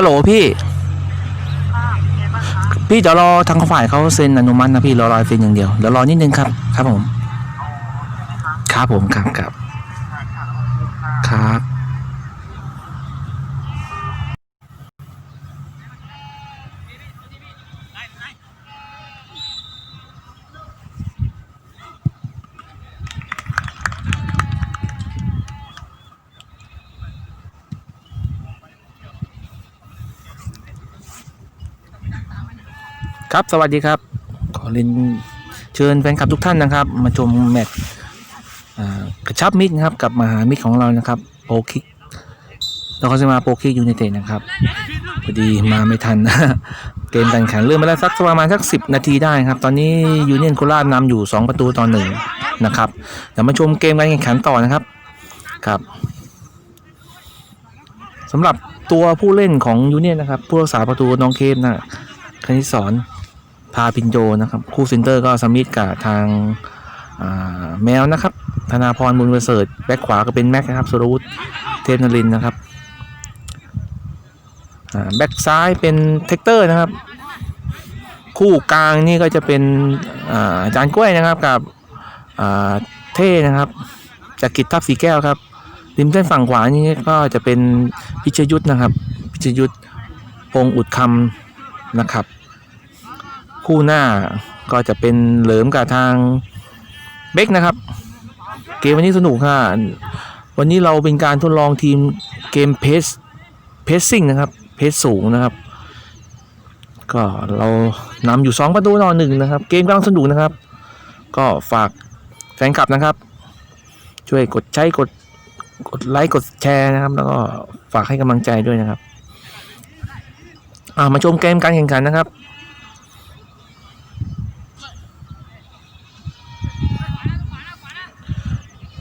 ฮัลโหลพี่ พี่เดี๋ยวรอทางฝ่ายเขาเซ็นอนุมัตินะพี่รอรอเซ็นอย่างเดียวเดี๋ยวรอนิดนึงครับ ครับผม ครับผมครับครับครับ ครับสวัสดีครับ ขอเรียนเชิญแฟนคลับทุกท่านนะครับ มาชมแมตช์กระชับมิตรนะครับกับมหามิตรของเรานะครับโปคิกเราก็จะมาโปรคิกยูไนเต็ดนะครับพอดีมาไม่ทันเกมการแข่งเริ่มมาแล้วสักประมาณสักสิบนาทีได้ครับ ตอนนี้ยูเนียนโคราชนำอยู่ 2 ประตูต่อหนึ่งนะครับเดี๋ยวมาชมเกมการแข่งขันต่อนะครับครับสำหรับตัวผู้เล่นของยูเนียนนะครับ ผู้รักษาประตูน้องเคฟนะคณิตสอน พาพินโยนะครับ คู่เซนเตอร์ก็สมิธกับทางาแมวนะครับ ธนาพรบุญประเสริฐแบ็คขวาก็เป็นแม็กนะครับสุรวุฒิเทพนรินนะครับแบ็คซ้ายเป็นเทคเตอร์นะครับ คู่กลางนี่ก็จะเป็นอาจารย์กล้วยนะครับกับเท่นะครับจากกิจทัพสีแก้วครับริมเส้นฝั่งขวานี่ก็จะเป็นพิชยุทธนะครับ พิชยุทธพงอุดคำนะครับ คู่หน้าก็จะเป็นเหลิมกับทางเบคนะครับ เกมวันนี้สนุกค่ะวันนี้เราเป็นการทดลองทีมเกมเพสเพสซิ่งนะครับเพสสูงนะครับ ก็เรานำอยู่ 2 ประตูต่อหนึ่งนะครับ เกมกำลังสนุกนะครับ ก็ฝากแฟนคลับนะครับ ช่วยกดใช้กดกดไลค์กดแชร์นะครับ แล้วก็ฝากให้กำลังใจด้วยนะครับามาชมเกมการแข่งขันนะครับ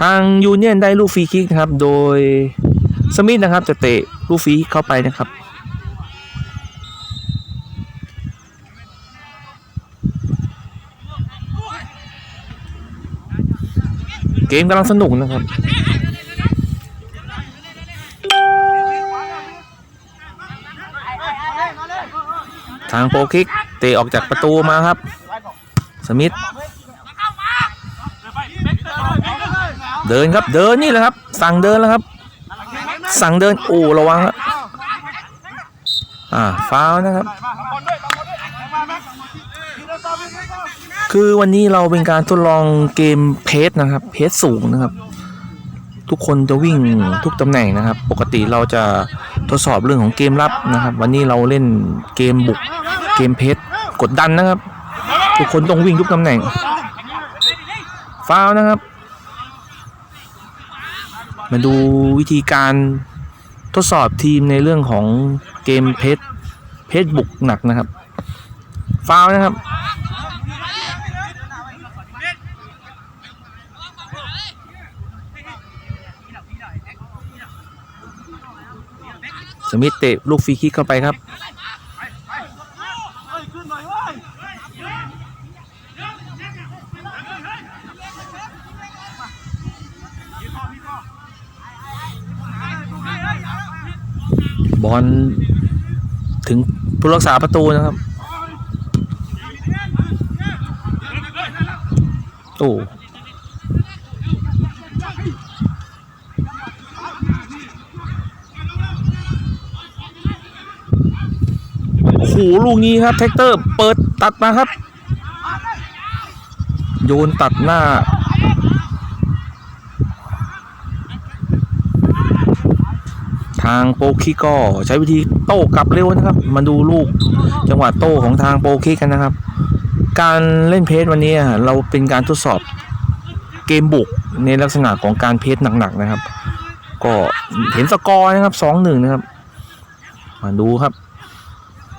ทางยูเนียนได้ลูกฟรีคิกนะครับ โดยสมิธนะครับจะเตะลูกฟรีเข้าไปนะครับเกมกำลังสนุกนะครับ ทางโปคิกเตะออกจากประตูมาครับ สมิธ เดินครับเดินนี่แหละครับ สั่งเดินแล้วครับ สั่งเดินโอ้ระวังครับอ่าฟาวนะครับ คือวันนี้เราเป็นการทดลองเกมเพสนะครับ เพสสูงนะครับ ทุกคนจะวิ่งทุกตำแหน่งนะครับ ปกติเราจะทดสอบเรื่องของเกมรับนะครับ วันนี้เราเล่นเกมบุกเกมเพสกดดันนะครับ ทุกคนต้องวิ่งทุกตำแหน่งฟาวนะครับ มาดูวิธีการทดสอบทีมในเรื่องของเกมเพชรเพชรบุกหนักนะครับ ฟาวนะครับ สมิธเตะลูกฟรีคิกเข้าไปครับ อลถึงผู้รักษาประตูนะครับ โอ้โอ้โหลูกนี้ครับแท็กเตอร์ เปิดตัดมาครับ โยนตัดหน้า ทางโปคิกก็ใช้วิธีโต้กลับเร็วนะครับ มาดูลูกจังหวะโต้ของทางโปคิกกันนะครับ การเล่นเพจวันนี้เราเป็นการทดสอบเกมบุกในลักษณะของการเพจหนักๆนะครับ ก็เห็นสกอร์นะครับสองหนึ่งนะครับ มาดูครับ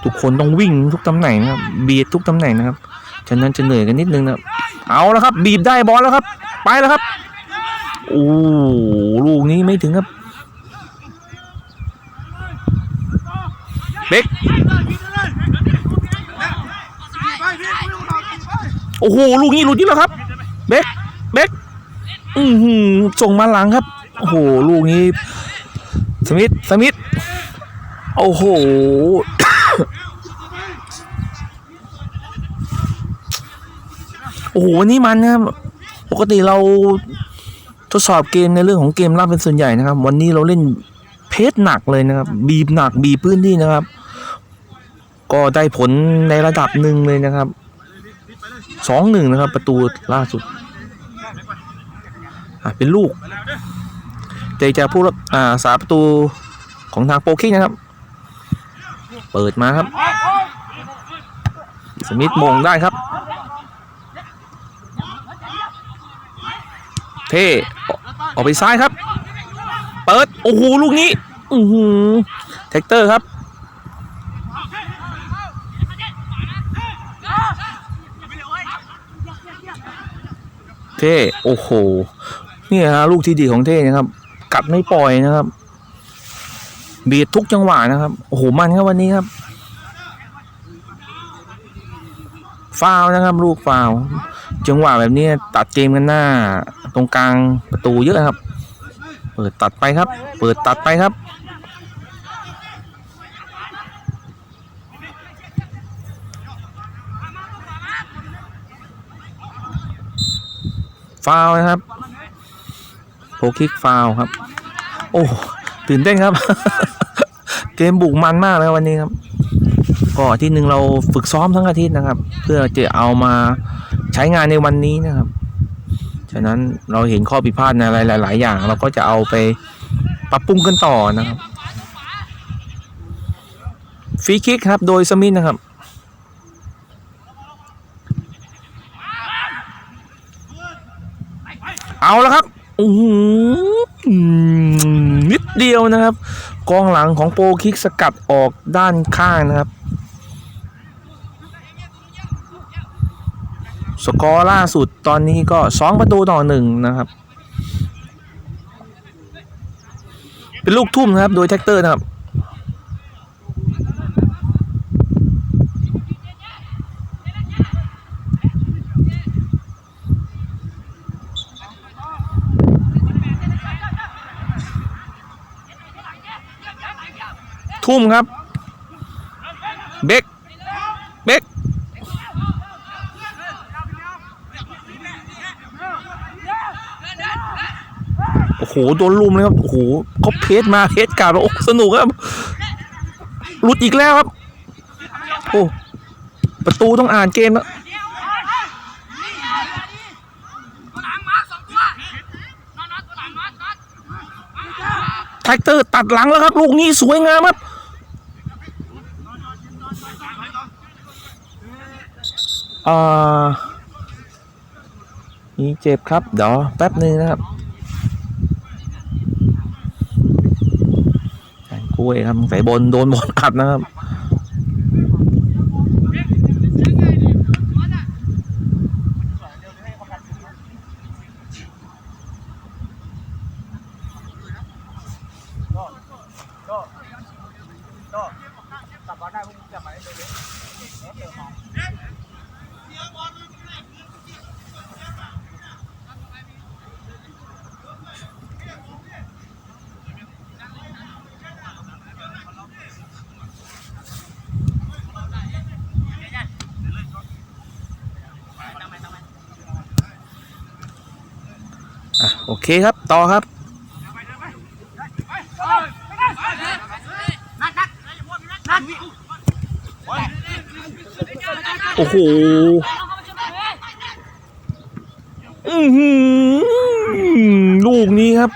ทุกคนต้องวิ่งทุกตำแหน่งนะครับบีบทุกตำแหน่งนะครับฉะนั้นจะเหนื่อยกันนิดนึงนะเอาแล้วครับ บีบได้บอลแล้วครับ ไปแล้วครับโอ้ลูกนี้ไม่ถึงครับ บกโอ้โหลูกนี้หลุดนี่แล้วครับเบกเบกอือหือส่งมาหลังครับ โอ้โหลูกนี้สมิธสมิธโอ้โหโอ้โหวันนี้มันนะครับปกติเราทดสอบเกมในเรื่องของเกมรับเป็นส่วนใหญ่นะครับ วันนี้เราเล่นเพจหนักเลยนะครับ บีบหนักบีบพื้นที่นะครับ ก็ได้ผลในระดับหนึ่งเลยนะครับสองหนึ่งนะครับ ประตูล่าสุดอะเป็นลูกเตะจากผู้รักอ่าสาประตูของทางโปคิกนะครับ เปิดมาครับ สมิธมงได้ครับ เท่อออกไปซ้ายครับ เปิด โอ้โหลูกนี้อือหือเทคเตอร์ครับ เท่โอ้โหนี่ฮะลูกที่ดีของเท่นะครับ กัดไม่ปล่อยนะครับ เบียดทุกจังหวะนะครับโอ้โหมันครับวันนี้ครับฟาวนะครับ ลูกฟาวจังหวะแบบนี้ตัดเกมกันหน้า ตรงกลางประตูเยอะครับ เปิดตัดไปครับ เปิดตัดไปครับ ฟาวนะครับโพคิกฟาวครับ โอ้ตื่นเต้นครับ เกมบุกมันมากเลยวันนี้ครับก็อาที่หนึ่งเราฝึกซ้อมทั้งอาทิตย์นะครับ เพื่อจะเอามาใช้งานในวันนี้นะครับ ฉะนั้นเราเห็นข้อผิดพลาดในหลาย ๆ อย่าง เราก็จะเอาไปปรับปรุงกันต่อนะครับฟรีคิกครับ โดยสมิธนะครับ เอาแล้วครับอื้อหือนิดเดียวนะครับ กองหลังของโปรคิกสกัดออกด้านข้างนะครับ สกอร์ล่าสุดตอนนี้ก็สองประตูต่อหนึ่งนะครับ เป็นลูกทุ่มนะครับ โดยแท็กเตอร์นะครับ ทุ่มครับ เบกเบกโอ้โห โดนลุมเลยครับ โอ้โหเขาเพจมาเพจกลับแล้วโอ้สนุกครับ หลุดอีกแล้วครับ โอ้ ประตูต้องอ่านเกมแล้วแท็กเตอร์ตัดหลังแล้วครับ ลูกนี้สวยงามครับ อ่ามีเจ็บครับ เดี๋ยวแป๊บหนึงนะครับแข่งกล้วยครับใส่บนโดนบอลอัดนะครับ โอเคครับ ต่อครับโอ้โหลูกนี้ครับ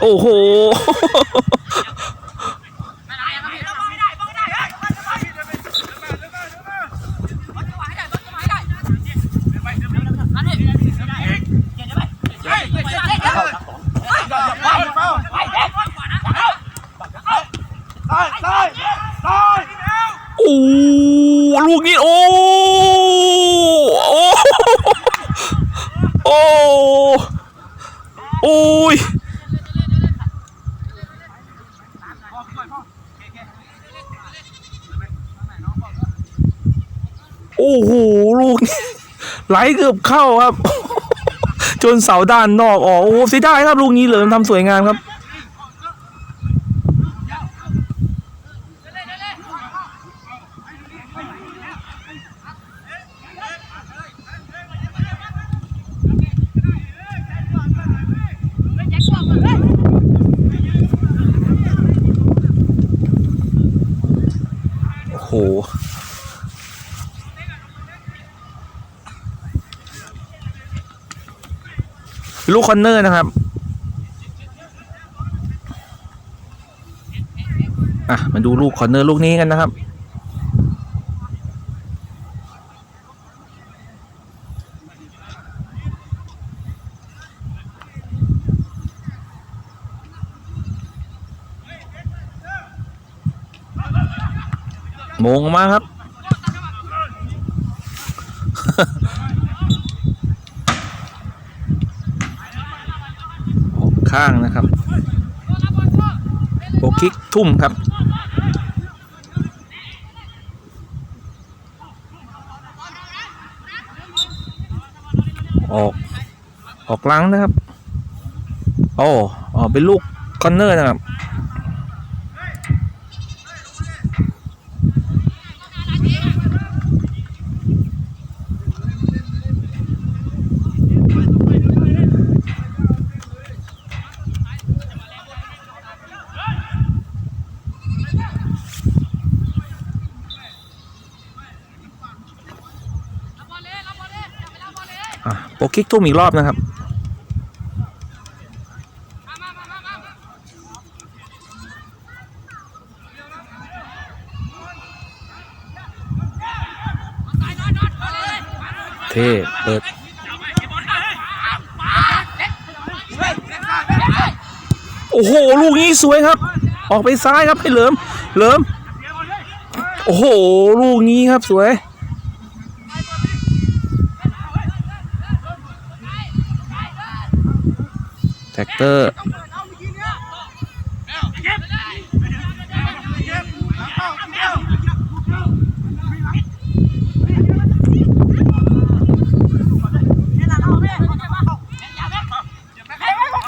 โอ้โห ลูกนี้โอ้โอ้โอ้โอ้ยโอ้โหลูกนี้ไหลเกือบเข้าครับ จนเสาด้านนอกออกโอ้เสียดายครับลูกนี้เหลิมทำสวยงามครับ โอ้โห ลูกคอนเนอร์นะครับอะมาดูลูกคอนเนอร์ลูกนี้กันนะครับโมงออกมาครับ ออก ข้างนะครับโบคิกทุ่มครับ ออก ออกล้างนะครับ โอ้ออกเป็นลูกคอนเนอร์นะครับ อะโปรคิกทุ่มอีกรอบนะครับเท่เปิดโอ้โห ลูกนี้สวยครับ ออกไปซ้ายครับให้เหลิม เหลิม โอ้โห ลูกนี้ครับสวย แท็ก เตอร์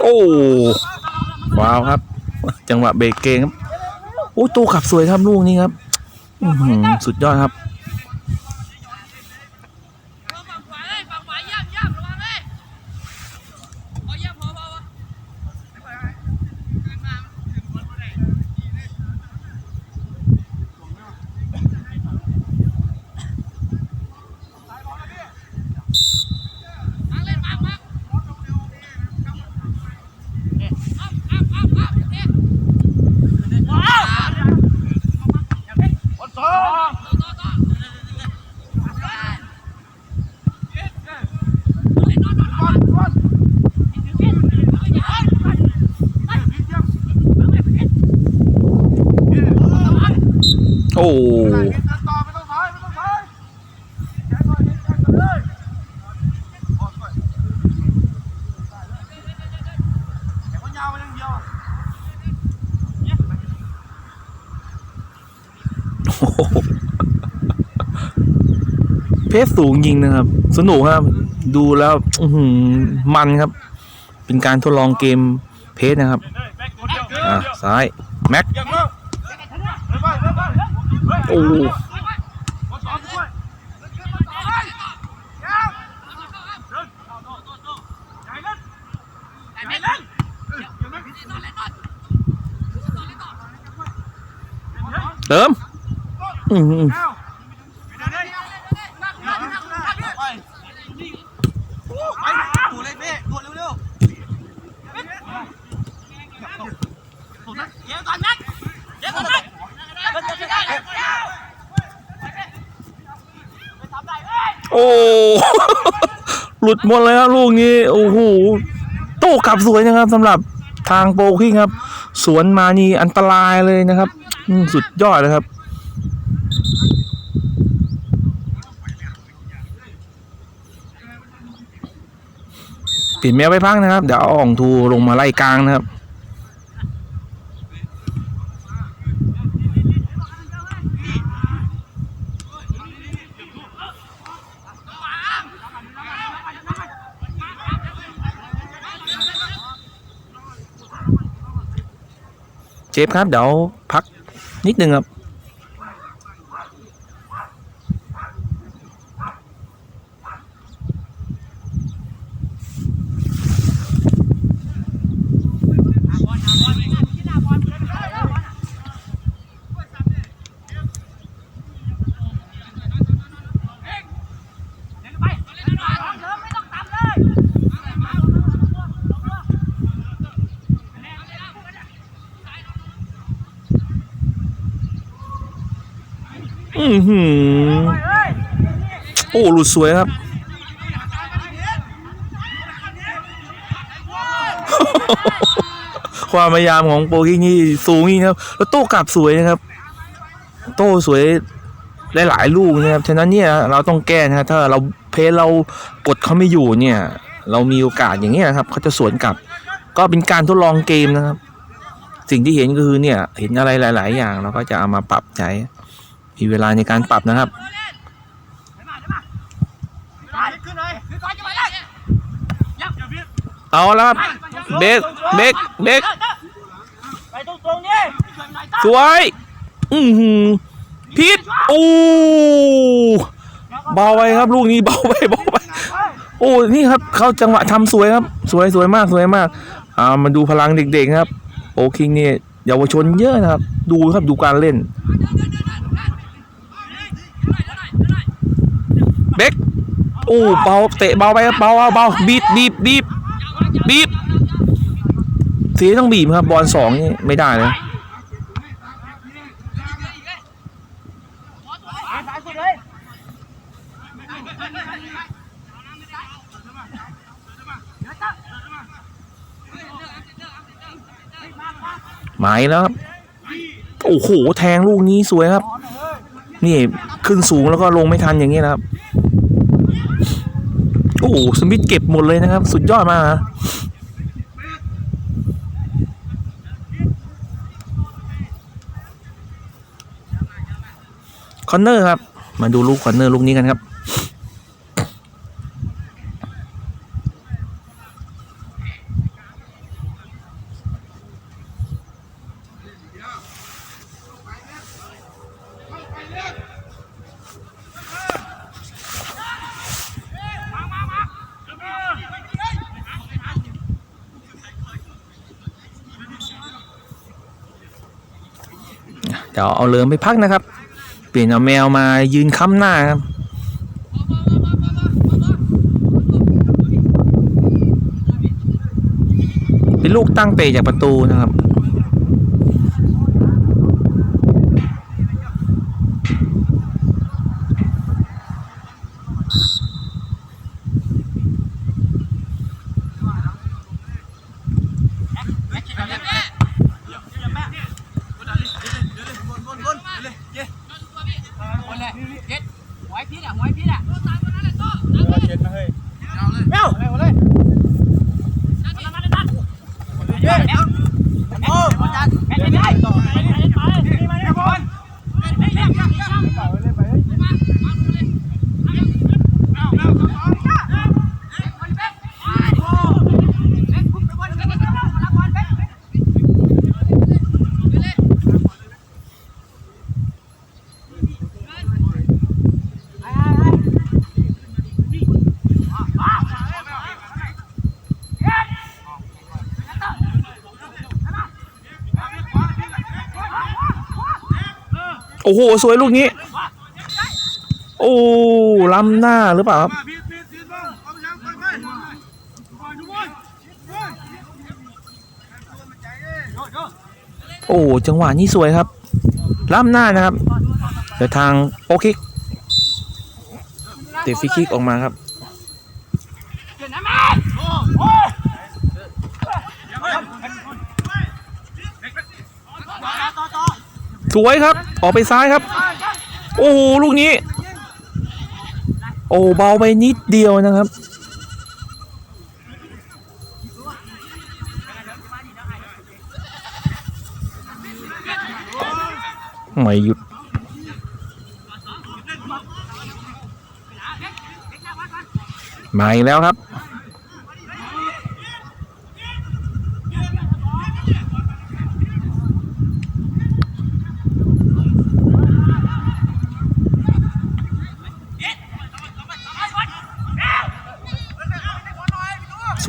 โอ้ว้าวครับ จังหวะเบรกเกงครับ โอ้ตู้ขับสวยครับลูกนี้ครับสุดยอดครับ ฝั่งขวาเลยฝั่งขวาย่ำย่ำระวังเลยพอย่ำพอพอพอ โอ้ ต่อไม่ต้องถอยไม่ต้องถอยแข่งหน่อยแข่งกันเลยออกด้วยแข่งมันยาวไปอย่างเดียว โอ้โหเพ สสูงจริงนะครับ สนุกครับ ดูแล้วอืมันครับ เป็นการทดลองเกมเพสนะครับ อะซ้าย แม็กโอ้เติมอือหือ ไปดูเลยพี่ดูเร็วๆ เดี๋ยวก่อนนักเดี๋ยวก่อนนักมันจะได้ โอ้หลุดหมดเลยครับลูกนี้ โอ้โหโต้กลับสวยนะครับสำหรับทางโปรคิงครับ สวนมานี่อันตรายเลยนะครับสุดยอดเลยครับปิดแมวไปพักนะครับ เดี๋ยวเอาอ่องทูลงมาไล่กลางนะครับ ฟครับเดี๋ยวพักนิดนึงครับ อือ หือโอ้หลุดสวยครับ ความพยายามของโปรกิงนี่สูงนี่ครับ แล้วโต้กลับสวยนะครับ โต้สวยหลายๆลูกนะครับ ฉะนั้นเนี่ยเราต้องแก้นะครับถ้าเราเพลเรากดเขาไม่อยู่เนี่ย เรามีโอกาสอย่างเงี้นะครับเขาจะสวนกลับ ก็เป็นการทดลองเกมนะครับ สิ่งที่เห็นก็คือเนี่ย เห็นอะไรหลาย ๆ อย่างเราก็จะเอามาปรับใช้ มีเวลาในการปรับนะครับขึ้นเลยคือก่อนจะมาแล้วครับเบรกเบรกเบรกไปตรงตรงนี่สวยอือหือพิษโอ้เบาไปครับลูกนี้เบาไปเบาไปโอ้นี่ครับเข้าจังหวะทำสวยครับ สวยสวยมากสวยมากอ่ามาดูพลังเด็กๆครับ โอคิงเนี่ยเยาวชนเยอะนะครับ ดูครับดูการเล่น เบกโอ้เบาเตะเบาไปครับเบาเบาเบาบีบบีบบีบบีบสีต้องบีบครับบอลสองนี่ไม่ได้เลยสายสุดเลยหมายแล้วครับโอ้โห แทงลูกนี้สวยครับ นี่ขึ้นสูงแล้วก็ลงไม่ทันอย่างนี้นะครับ โอ้โหสมิธเก็บหมดเลยนะครับ สุดยอดมากนะคอนเนอร์ครับ มาดูลูกคอนเนอร์ลูกนี้กันครับ เดี๋ยวเอาเริมไปพักนะครับ เปลี่ยนเอาแมวมายืนค้ำหน้าครับเป็นลูกตั้งเตะจากประตูนะครับ คนเลยเจ็ดหวยพิษอะหวยพิษอะ เช็ดนะเฮ้ยเอ้าอะไรวะเลยเย้โอ้อาจารย์แม่ไม่ได้ต่อไปไปนี่มาเนี่ยบอลไปเลยไปเลย โอ้โห สวยลูกนี้ โอ้ล้ำหน้าหรือเปล่าครับโอ้จังหวะนี้สวยครับ ล้ำหน้านะครับเดี๋ยวทางโอคิกเตะฟรีคิกออกมาครับ ส วยครับ ออกไปซ้ายครับ โอ้โหลูกนี้ โอ้เบาไปนิดเดียวนะครับ ไม่หยุดมาอีกแล้วครับ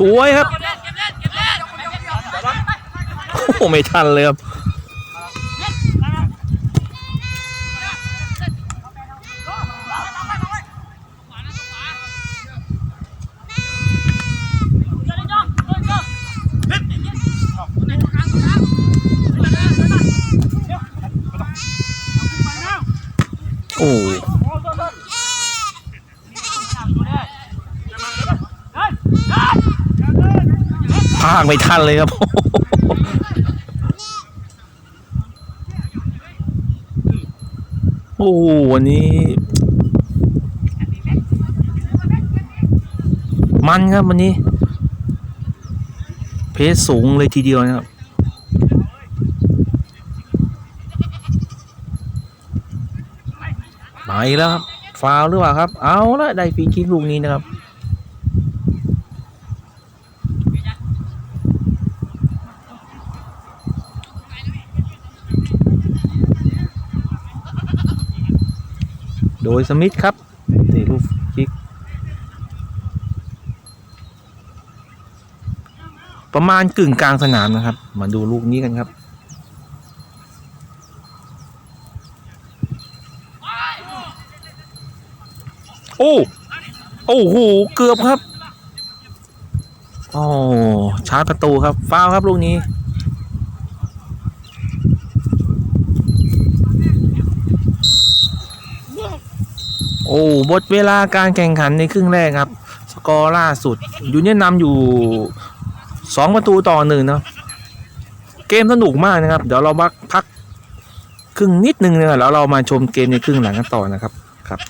สวยครับเก็บเล่นเก็บเล่นเก็บเล่นโอ้โหไม่ทันเลยครับ โอ้พากไม่ทันเลยครับ โอ้โหวันนี้ มันครับวันนี้ เพสสูงเลยทีเดียวนะครับมาอีกแล้วครับฟาวหรือเปล่าครับ เอาละได้ฟรีคิกลูกนี้นะครับ ยสมิธครับเตะลูกคิก ประมาณกึ่งกลางสนามนะครับ มาดูลูกนี้กันครับโอ้โอ้โห เกือบครับ โอ้ชาร์จประตูครับ ฟาวครับลูกนี้ โอ้หมดเวลาการแข่งขันในครึ่งแรกครับ สกอร์ล่าสุด ยูเนี่ยนำอยู่สองประตูต่อหนึ่งเนาะเกมสนุกมากนะครับ เดี๋ยวเราพักพักครึ่งนิดนึงนะแล้วเรามาชมเกมในครึ่งหลังกันต่อนะครับครับ